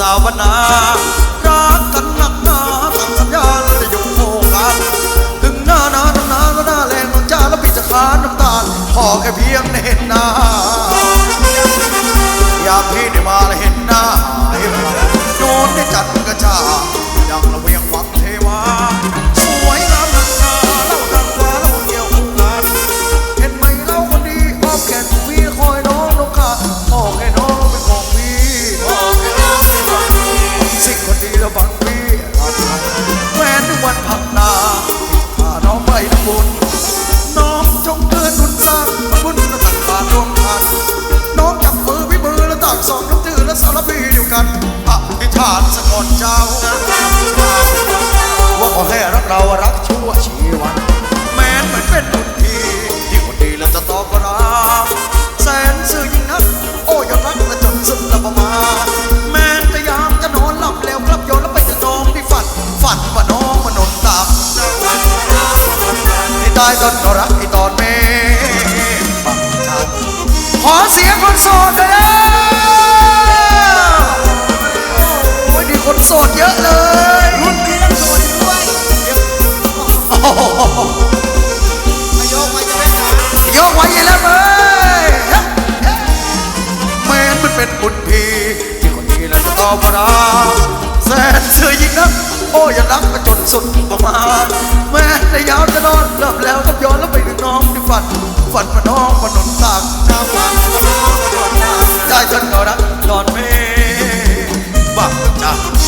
สาวนารักกันหนักหนาตั้งสัญญาแล้วจะยู่คู่กันถึงหน้าหนาน้ำหนาก็หน้าแรงน้ำจ้าแล้วพี่จะขานน้ำตาลพอแค่เพียงได้เห็นหน้าอยากพี่ได้มาและเห็นหน้าเห็นโยนได้จัดก พักนาพาน้องไปทำบุญน้องจงเกินบุญสร้างบุญและตักบารวมกันน้องจับมือพี่มือและตักสองน้ำจืดและสารพีเดียวกันอธิษฐานสะกดเจ้า ว่าขอให้รักเรารักชั่วชีวันแม้นเหมือนเป็นบุญทีที่คนดีแล้วจะตอบว่ารัก ตายตอนก็รักที่ตอนเมบังชันขอเสียงคนโสดเลยนะโอ้ยดีคนโสดเยอะเลยรุ่นนี้ยังโสดอยู่ด้วยโอ้โหมาโยกมาจะได้หาโยกไว้อยังแล้วเว้ยแม้นมันเป็นบุญพีที่คนนี้แล้วจะตอบว่ารักแสนเสื่อยิ่งนักโอ้ยอย่ารักกันจนสุดประมาณ แม้าจะนอนหลับแล้วก็ย้อนแล้วไปถึงน้องที่ฝัน ฝันว่าน้องมานอนตากน้ำมันนอนน้ำใจฉันก็รักนอนเมบักจ้า